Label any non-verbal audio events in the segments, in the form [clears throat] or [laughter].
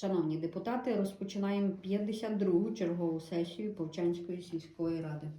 Шановні депутати, розпочинаємо 52-гу чергову сесію Повчанської сільської ради.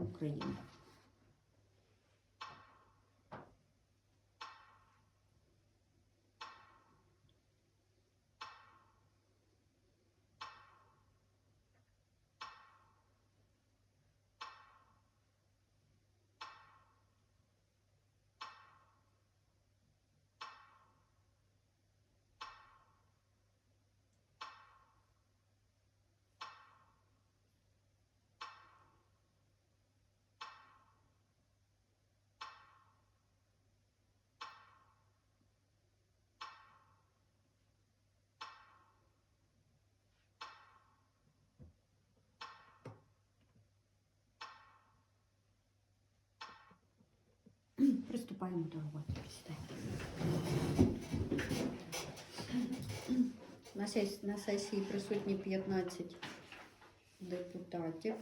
України. [clears throat] Приступаємо до роботи. На сесії, присутні 15 депутатів.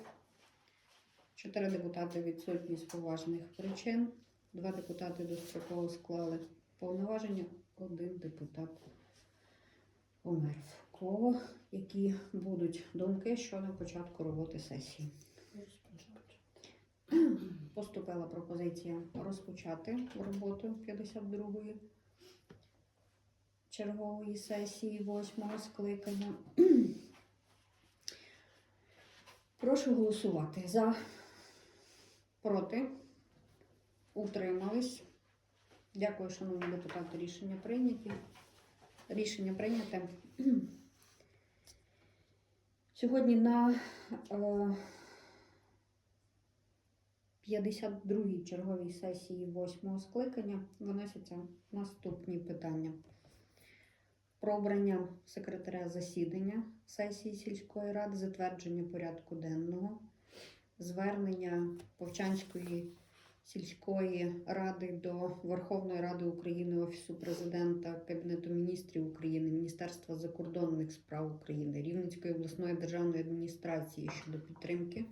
Чотири депутати відсутні з поважних причин. Два депутати достроково склали повноваження. Один депутат помер. В кого які будуть думки щодо початку роботи сесії? [clears throat] Поступила пропозиція розпочати роботу 52-ї чергової сесії 8-го скликання. [clears throat] Прошу голосувати за, проти, утримались. Дякую, шановні депутати. Рішення прийняті. Рішення прийняте. [clears throat] Сьогодні на е, 52-й черговій сесії 8-го скликання виносяться наступні питання. Про обрання секретаря засідання сесії сільської ради, затвердження порядку денного, звернення Повчанської сільської ради до Верховної Ради України, Офісу президента, Кабінету міністрів України, Міністерства закордонних справ України, Рівненської обласної державної адміністрації щодо підтримки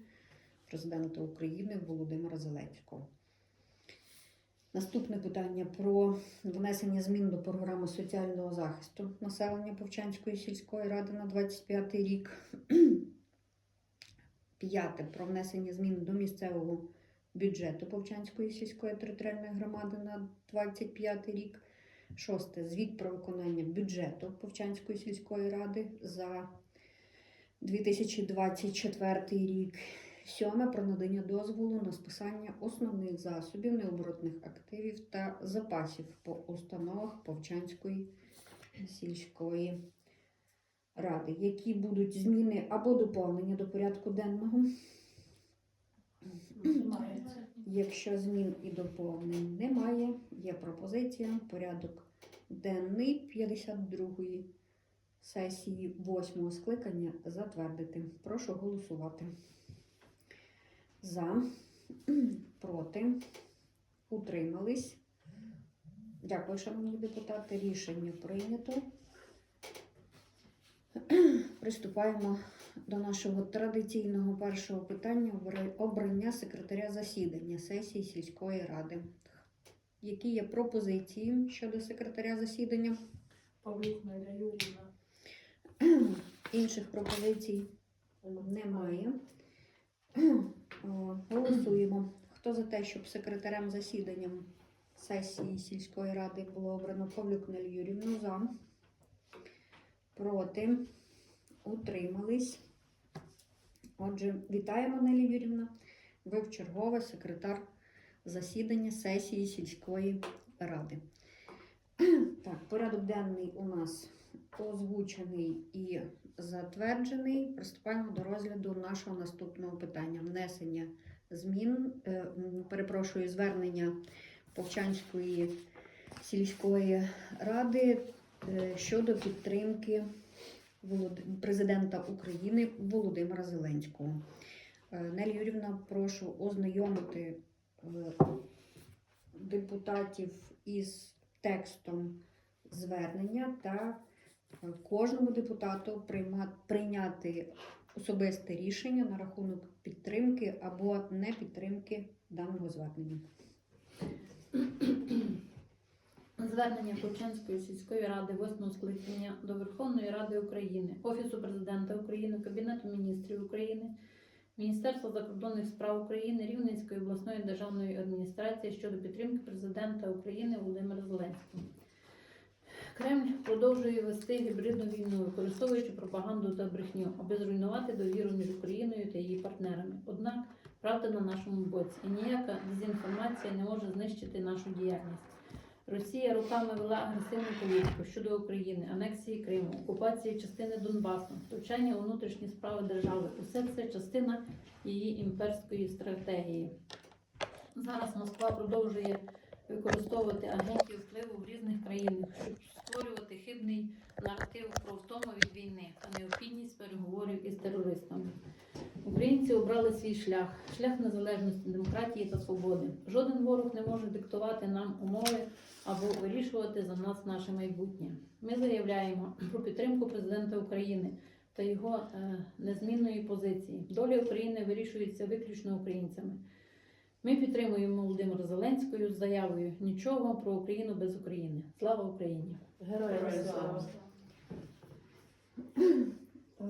президента України Володимира Зеленського. Наступне питання про внесення змін до програми соціального захисту населення Повчанської сільської ради на 25 рік. П'яте про внесення змін до місцевого бюджету Повчанської сільської територіальної громади на 25 рік. Шосте звіт про виконання бюджету Повчанської сільської ради за 2024 рік. Сьоме про надання дозволу на списання основних засобів необоротних активів та запасів по установах Повчанської сільської ради. Які будуть зміни або доповнення до порядку денного? Якщо змін і доповнень немає, є пропозиція порядок денний 52-ї сесії восьмого скликання затвердити. Прошу голосувати. За, [clears throat] проти, утримались. Дякую, шановні депутати. Рішення прийнято. [clears throat] Приступаємо до нашого традиційного першого питання обрання секретаря засідання сесії сільської ради. Які є пропозиції щодо секретаря засідання? Павлюк Юрівна. [clears throat] Інших пропозицій немає. Голосуємо. Хто за те, щоб секретарем засідання сесії сільської ради було обрано Павлюк Нелю Юрівну за? Проти? Утримались. Отже, вітаємо Нелі Юрівна. Ви вчергове секретар засідання сесії сільської ради. Так, порядок денний у нас озвучений і затверджений. Приступаємо до розгляду нашого наступного питання: внесення змін, е, перепрошую, звернення Повчанської сільської ради е, щодо підтримки президента України Володимира Зеленського. Е, Нелі Юрівна, прошу ознайомити депутатів із текстом звернення та кожному депутату прийняти особисте рішення на рахунок підтримки або не підтримки даного звернення. Звернення Повчанської сільської ради 8 скликання до Верховної Ради України, Офісу президента України, Кабінету міністрів України, Міністерства закордонних справ України, Рівненської обласної державної адміністрації щодо підтримки президента України Володимира Зеленського. Кремль продовжує вести гібридну війну, використовуючи пропаганду та брехню, аби зруйнувати довіру між Україною та її партнерами. Однак правда на нашому боці, і ніяка дезінформація не може знищити нашу діяльність. Росія роками вела агресивну політику щодо України, анексії Криму, окупації частини Донбасу, втручання у внутрішні справи держави. Усе це частина її імперської стратегії. Зараз Москва продовжує використовувати агентів впливу в різних країнах, щоб створювати хибний наратив про втому від війни та необхідність переговорів із терористами. Українці обрали свій шлях, шлях незалежності, демократії та свободи. Жоден ворог не може диктувати нам умови або вирішувати за нас наше майбутнє. Ми заявляємо про підтримку президента України та його е, незмінної позиції. Доля України вирішується виключно українцями. Ми підтримуємо Володимира Зеленського з заявою нічого про Україну без України. Слава Україні! Героям слава. Е,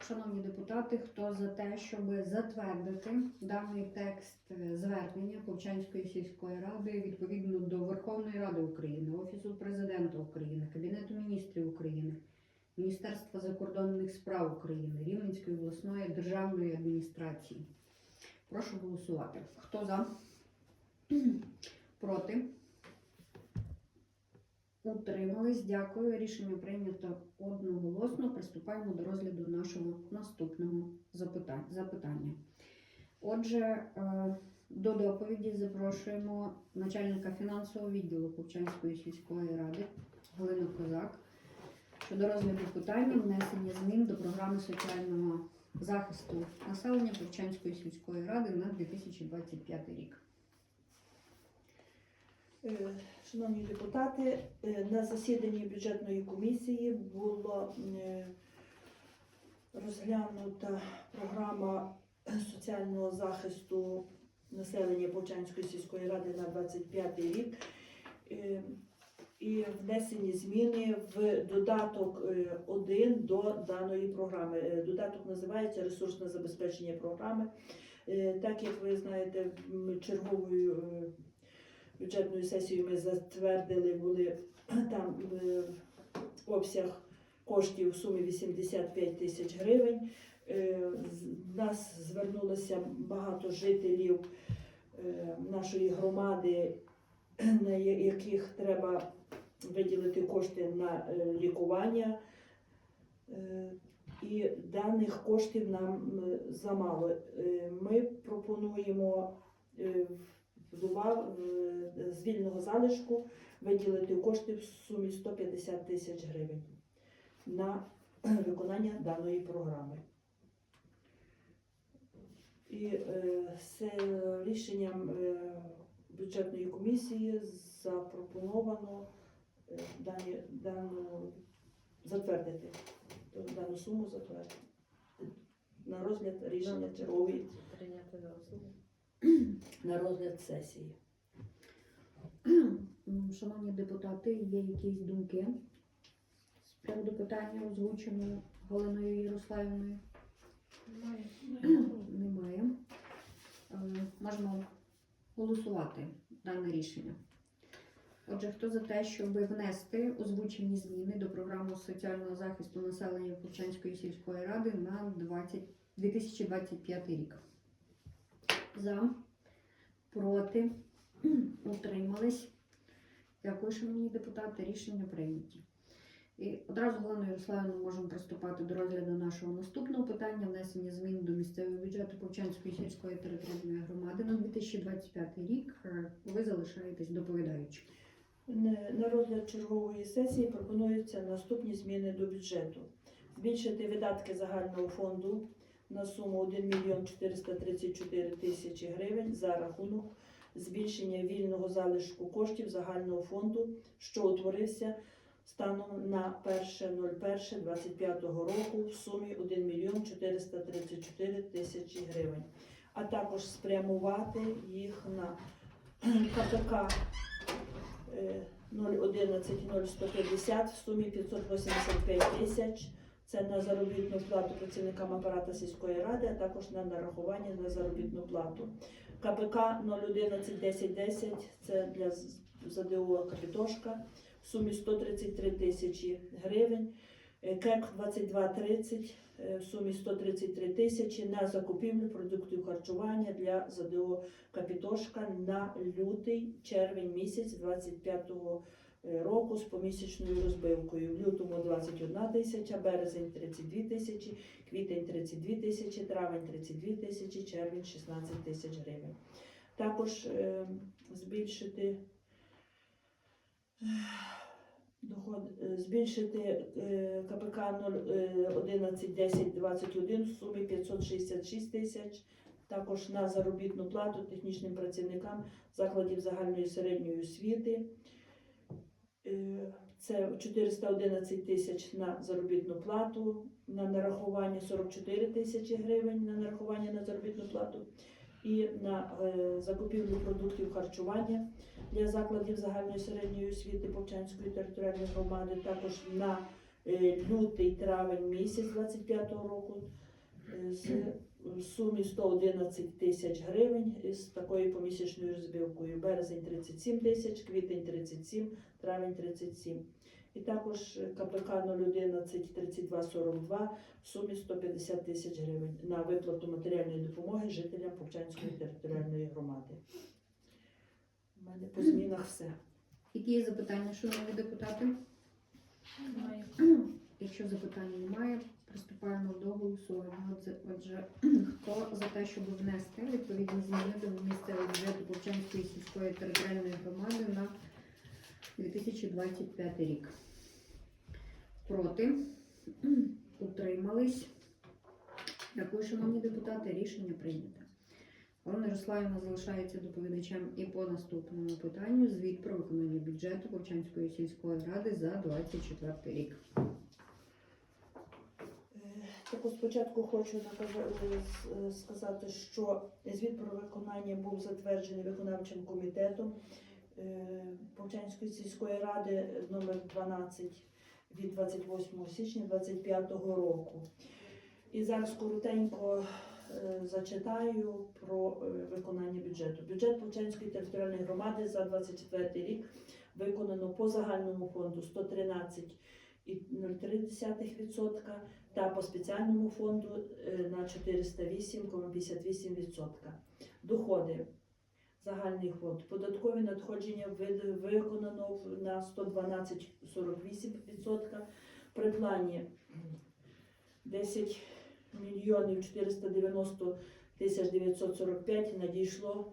Шановні депутати, хто за те, щоб затвердити даний текст звернення Повчанської сільської ради відповідно до Верховної Ради України, Офісу президента України, Кабінету міністрів України, Міністерства закордонних справ України, Рівненської обласної державної адміністрації. Прошу голосувати. Хто за? Проти? Утримались. Дякую. Рішення прийнято одноголосно. Приступаємо до розгляду нашого наступного запитання. Отже, е, до доповіді запрошуємо начальника фінансового відділу Повчанської сільської ради Галину Козак щодо розгляду питання внесення змін до програми соціального захисту населення Повчанської сільської ради на 2025 рік. Е, Шановні депутати, е, на засіданні бюджетної комісії була е, розглянута програма соціального захисту населення Повчанської сільської ради на 25 рік. Е, І внесені зміни в додаток 1 до даної програми. Е, Додаток називається ресурсне забезпечення програми. Е, Так як ви знаєте, черговою е, бюджетною сесією ми затвердили були [clears throat] там е, обсяг коштів в сумі 85 тисяч гривень. Е, з- Нас звернулося багато жителів е, нашої громади, [clears throat] на яких треба виділити кошти на е, лікування. Е, І даних коштів нам замало. Е, Ми пропонуємо з вільного залишку виділити кошти в сумі 150 тисяч гривень на [clears throat] виконання даної програми. І з рішенням бюджетної комісії запропоновано дані, дану затвердити, дану суму затвердити на розгляд рішення чергової Прийняти за основу. [clears throat] на розгляд сесії. Шановні депутати, є якісь думки з приводу питання, озвученого Галиною Ярославівною? Немає. [clears throat] Е, Можемо голосувати дане рішення. Отже, хто за те, щоб внести озвучені зміни до програми соціального захисту населення Повчанської сільської ради на 20, 2025 рік? За, проти, [clears throat] утримались. Дякую, шановні депутати. Рішення прийняті. І одразу, Галина Ярославівна, можемо приступати до розгляду нашого наступного питання внесення змін до місцевого бюджету Повчанської сільської територіальної громади на 2025 рік. Ви залишаєтесь доповідаючим. На розгляд чергової сесії пропонуються наступні зміни до бюджету. Збільшити видатки загального фонду на суму 1 мільйон 434 тисячі гривень за рахунок збільшення вільного залишку коштів загального фонду, що утворився станом на 1.01.25 року в сумі 1 мільйон 434 тисячі гривень, а також спрямувати їх на КПК 011-0150 в сумі 585 тисяч. Це на заробітну плату працівникам апарата сільської ради, а також на нарахування на заробітну плату. КПК 011-1010 це для ЗДО Капітошка в сумі 133 тисячі гривень. Е, КЕК 2230 е, в сумі 133 тисячі на закупівлю продуктів харчування для ЗДО Капітошка на лютий червень місяць 25-го року з помісячною розбивкою. В лютому 21 тисяча, березень 32 тисячі, квітень 32 тисячі, травень 32 тисячі, червень 16 тисяч гривень. Також е, збільшити е, доход, е, збільшити е, КПК 111021 в сумі 566 тисяч. Також на заробітну плату технічним працівникам закладів загальної середньої освіти. Е, Це 411 тисяч на заробітну плату, на нарахування 44 тисячі гривень на нарахування на заробітну плату і на е, закупівлю продуктів харчування для закладів загальної середньої освіти Повчанської територіальної громади, також на е, лютий травень місяць 25-го року е, з сумі 111 тисяч гривень з такою помісячною розбивкою. Березень 37 тисяч, квітень 37, травень 37. І також КПК 011 32 42 в сумі 150 тисяч гривень на виплату матеріальної допомоги жителям Повчанської територіальної громади. У мене по змінах все. Які є запитання, шановні депутати? Немає. Якщо запитань немає, приступаємо до голосування. Отже, Отже, хто за те, щоб внести відповідні зміни до місцевого бюджету Повчанської сільської територіальної громади на 2025 рік? Проти? Утримались? Дякую, шановні депутати. Рішення прийнято. Олена Ярославівна залишається доповідачем і по наступному питанню звіт про виконання бюджету Повчанської сільської ради за 2024 рік. Е, Також спочатку хочу сказати, що звіт про виконання був затверджений виконавчим комітетом Повчанської сільської ради номер 12 від 28 січня 2025 року. І зараз коротенько е, зачитаю про е, виконання бюджету. Бюджет Повчанської територіальної громади за 24 рік виконано по загальному фонду 113,03% та по спеціальному фонду е, на 408,58%. Доходи. Загальний фонд. Податкові надходження виконано на 112,48%. При плані 10 мільйонів 490 тисяч 945 надійшло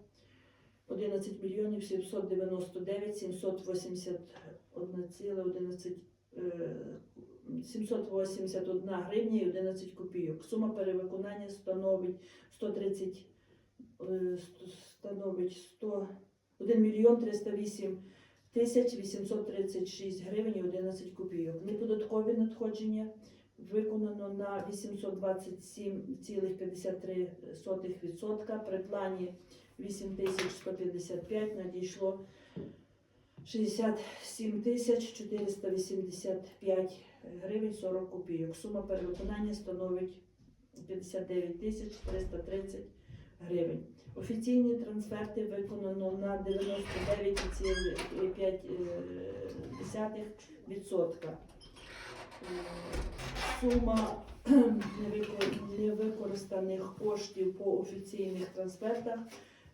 11 мільйонів 799 781,11 781 гривня і 11 копійок. Сума перевиконання становить 130 е, ст- становить 100, 1 мільйон 308 тисяч 836 гривень і 11 копійок. Неподаткові надходження виконано на 827,53%. При плані 8155 надійшло 67 тисяч 485 гривень 40 копійок. Сума перевиконання становить 59 тисяч 430 гривень. Офіційні трансферти виконано на 99,5%. Е, Сума [clears throat] невико- невикористаних коштів по офіційних трансфертах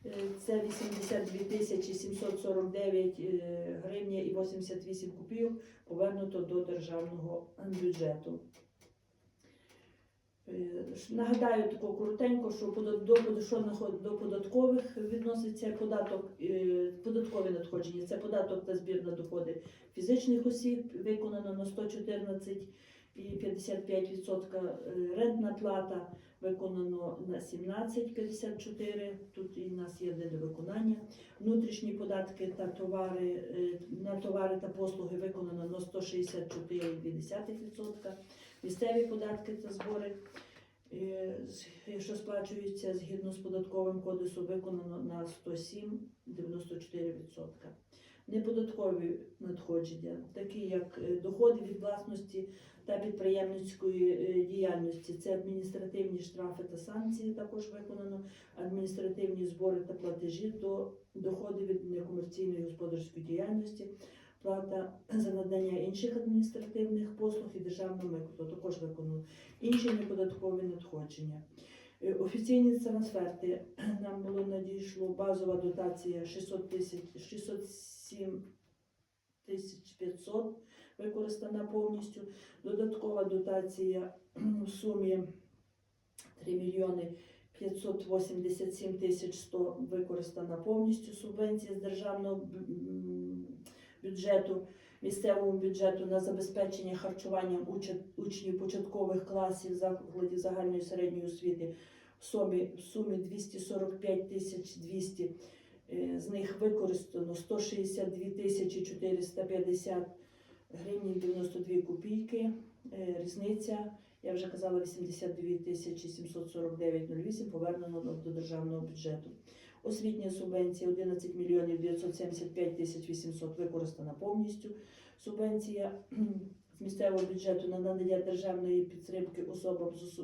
е, це 82 тисячі 749 е, гривні і 88 копійок повернуто до державного бюджету. Е, Нагадаю тако коротенько, що до, що до податкових відноситься податок, е, податкові надходження. Це податок та збір на доходи фізичних осіб, виконано на 114,55%. Е, Рентна плата виконано на 17,54%. Тут і в нас є недовиконання. Внутрішні податки та товари е, на товари та послуги виконано на 164,2%. Місцеві податки та збори, е, що сплачуються згідно з податковим кодексом, виконано на 107,94%. Неподаткові надходження, такі як е, доходи від власності та підприємницької е, діяльності, це адміністративні штрафи та санкції, також виконано адміністративні збори та платежі до доходи від некомерційної господарської діяльності, плата за надання інших адміністративних послуг і державного миту, також виконано. Інші неподаткові надходження. Е, Офіційні трансферти. [clears throat] Нам було надійшло базова дотація 600 тисяч 607 тисяч 500 використана повністю. Додаткова дотація в сумі 3 мільйони 587 тисяч 100 використана повністю. Субвенція з державного бюджету, місцевому бюджету на забезпечення харчуванням учнів початкових класів закладів загальної середньої освіти в сумі, в сумі 245 тисяч 200. Е, З них використано 162 тисячі 450 гривень 92 копійки. Е, Різниця, я вже казала, 82 тисячі 749,08 повернено до- державного бюджету. Освітня субвенція 11 мільйонів 975 тисяч 800 використана повністю. Субвенція з місцевого бюджету на надання державної підтримки особам з е,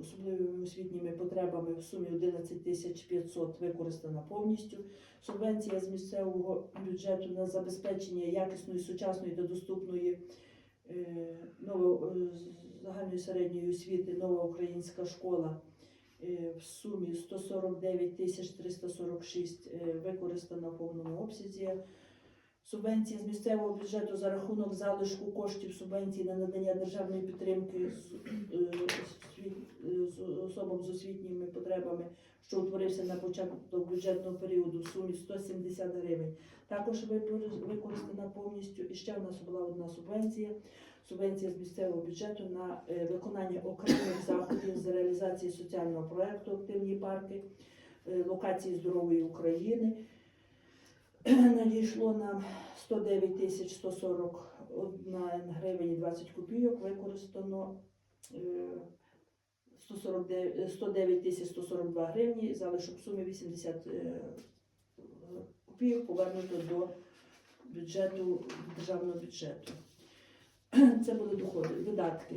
особливими освітніми потребами в сумі 11 тисяч 500 використана повністю. Субвенція з місцевого бюджету на забезпечення якісної, сучасної та доступної е, е, загальної середньої освіти нова українська школа е, в сумі 149 тисяч 346 е, використана в повному обсязі. Субвенція з місцевого бюджету за рахунок залишку коштів субвенції на надання державної підтримки особам з освітніми потребами, що утворився на початок бюджетного періоду в сумі 170 гривень. Також використана повністю. І ще в нас була одна субвенція. Субвенція з місцевого бюджету на е, виконання окремих заходів з реалізації соціального проекту Активні парки, е, локації здорової України. [clears throat] Надійшло нам 109 тисяч 141 гривень 20 копійок, використано е, 149 109 тисяч 142 гривні, залишок в сумі 80 е, копійок повернуто до бюджету, державного бюджету. [clears throat] Це були доходи, видатки.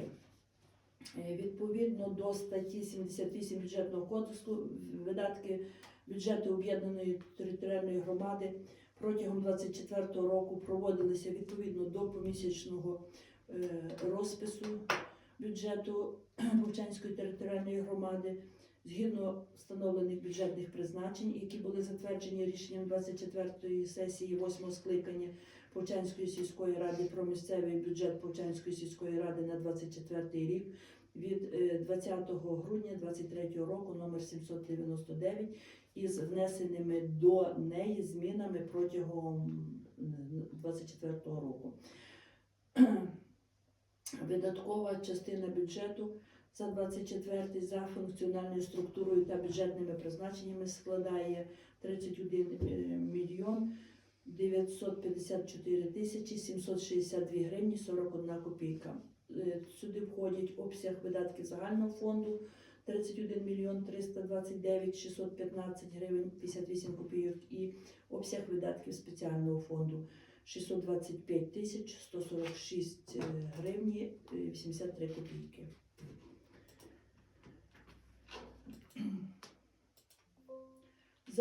Е, Відповідно до статті 78 бюджетного кодексу, видатки бюджету об'єднаної територіальної громади протягом 2024 року проводилися відповідно до помісячного е, розпису бюджету [clears throat] Вовчанської територіальної громади згідно встановлених бюджетних призначень, які були затверджені рішенням 24-ї сесії 8 скликання Повчанської сільської ради про місцевий бюджет Повчанської сільської ради на 24 рік від е, 20 грудня 23 року номер 799 із внесеними до неї змінами протягом м, 24 року. [clears throat] Видаткова частина бюджету за 24 за функціональною структурою та бюджетними призначеннями складає 31 е, мільйон 954 тисячі 762 гривні 41 копійка. Е, Сюди входять обсяг видатків загального фонду 31 мільйон 329 615 гривень 58 копійок і обсяг видатків спеціального фонду 625 тисяч 146 е, гривні е, 83 копійки.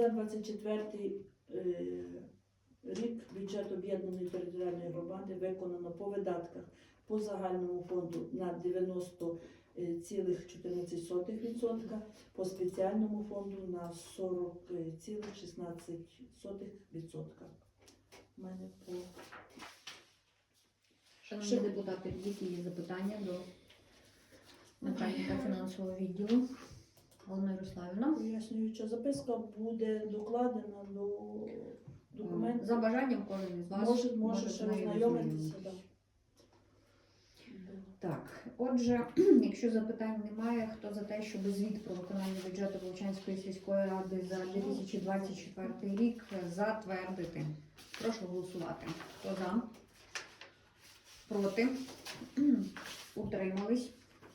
За 24 е, рік бюджет об'єднаної територіальної громади виконано по видатках по загальному фонду на 90,14%, по спеціальному фонду на 40,16%. У мене по Шановні депутати, які є запитання до начальника фінансового відділу Олена Ярославівна? пояснююча записка буде докладена до документів. За бажанням кожен із вас Може, може ще ознайомитися. ознайомитися. Да. Так, отже, [clears throat] якщо запитань немає, хто за те, щоб звіт про виконання бюджету Волчанської сільської ради за 2024 рік затвердити? Прошу голосувати. Хто за? Проти? [clears throat] Утримались?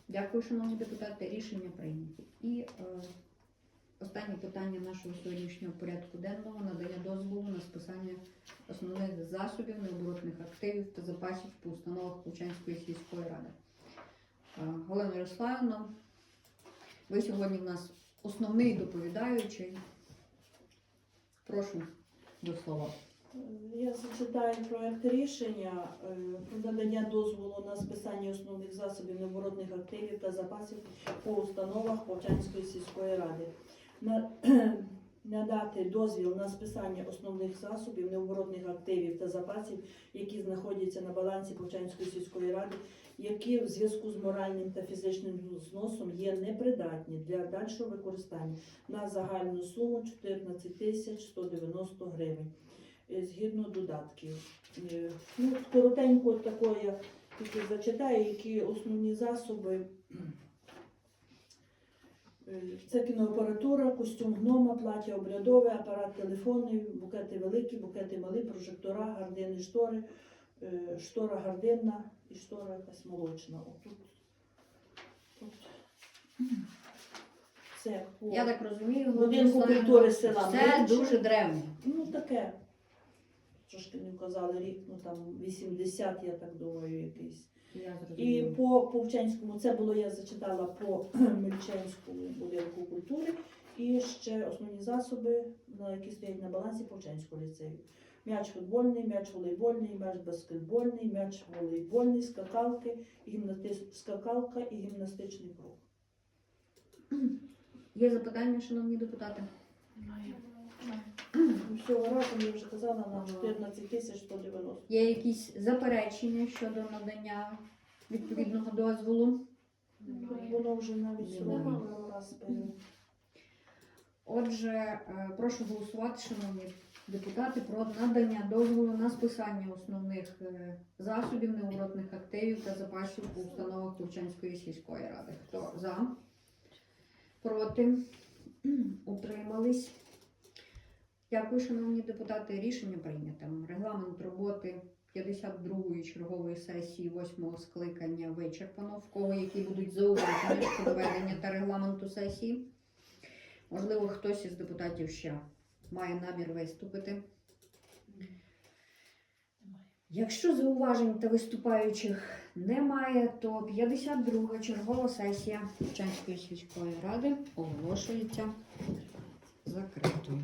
Дякую, шановні депутати. Рішення прийняті. І е, останнє питання нашого сьогоднішнього порядку денного надання дозволу на списання основних засобів необоротних активів та запасів по установах Лучанської сільської ради. Е, Галина Ярославівна, ви сьогодні в нас основний доповідаючий. Прошу до слова. Я зачитаю проект рішення е, про надання дозволу на списання основних засобів необоротних активів та запасів по установах Повчанської сільської ради. [clears throat] Надати дозвіл на списання основних засобів необоротних активів та запасів, які знаходяться на балансі Повчанської сільської ради, які в зв'язку з моральним та фізичним зносом є непридатні для дальшого використання на загальну суму 14 тисяч 190 гривень згідно додатків. Е, Ну, коротенько тако я тільки зачитаю, які основні засоби. Е, Це кіноапаратура, костюм гнома, плаття обрядове, апарат телефонний, букети великі, букети малі, прожектора, гардини, штори, е, штора гардинна і штора якась молочна. Отут. Тут. Це по Я так розумію, будинку культури села Це дуже древнє. Ну, таке. Трошки не вказали рік, ну там 80, я так думаю, якийсь. І по Повчанському, це було, я зачитала по [clears throat] Мельченському будинку культури. І ще основні засоби, які стоять на балансі Повчанського ліцею. М'яч футбольний, м'яч волейбольний, м'яч баскетбольний, м'яч волейбольний, скакалки, гімнасти... скакалка і гімнастичний круг. Є запитання, шановні депутати? Всього разом я вже казала на 14 тисяч 190. Є якісь заперечення щодо надання відповідного дозволу? Воно вже навіть сьогодні раз перед. Отже, е, прошу голосувати, шановні депутати, про надання дозволу на списання основних е, засобів необоротних активів та запасів у установах Лучанської сільської ради. Хто за? Проти? Утримались? Дякую, шановні депутати. Рішення прийнято. Регламент роботи 52-ї чергової сесії 8-го скликання вичерпано. В кого які будуть зауваження щодо ведення та регламенту сесії? Можливо, хтось із депутатів ще має намір виступити. Якщо зауважень та виступаючих немає, то 52 чергова сесія Чанської сільської ради оголошується закритою.